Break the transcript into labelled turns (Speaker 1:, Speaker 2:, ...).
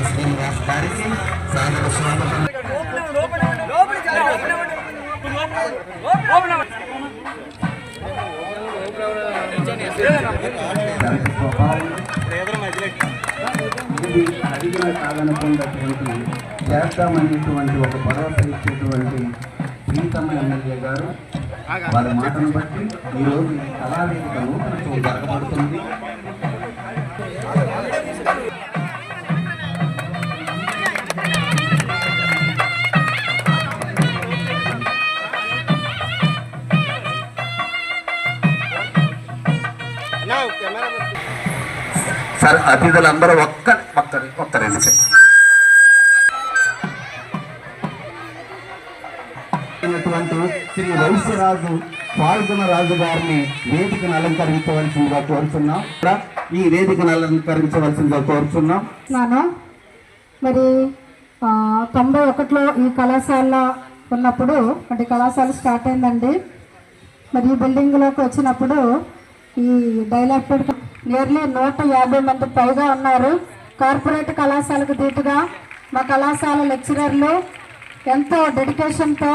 Speaker 1: బండి శ్రీనివాస్ గారికి సాగర స్వాగతం ఇది అడిగిన కాదనుకున్నటువంటి చేద్దామనేటువంటి ఒక భరోసా ఇచ్చేటువంటి ప్రీతమ ఎమ్మెల్యే గారు వారి మాటను బట్టి ఈరోజు ఈ కళావేదిక నూతన జరగబడుతుంది. సార్ అతిథులందరూ ఒక్క ఒక్క ఒక్క అయినటువంటి శ్రీ వైశ్యరాజు పాల్గొన రాజు గారిని వేదికను అలంకరించవలసిందిగా కోరుతున్నాం ఈ వేదికను అలంకరించవలసిందిగా కోరుతున్నాం
Speaker 2: నాను మరి ఆ, తొంభై ఒకటిలో ఈ కళాశాల ఉన్నప్పుడు అంటే కళాశాల స్టార్ట్ అయిందండి. మరి ఈ బిల్డింగ్లోకి వచ్చినప్పుడు ఈ డైలాక్టెడ్ నియర్లీ నూట యాభై మంది పైగా ఉన్నారు. కార్పొరేట్ కళాశాలకు దీటుగా మా కళాశాల లెక్చరర్లు ఎంతో డెడికేషన్తో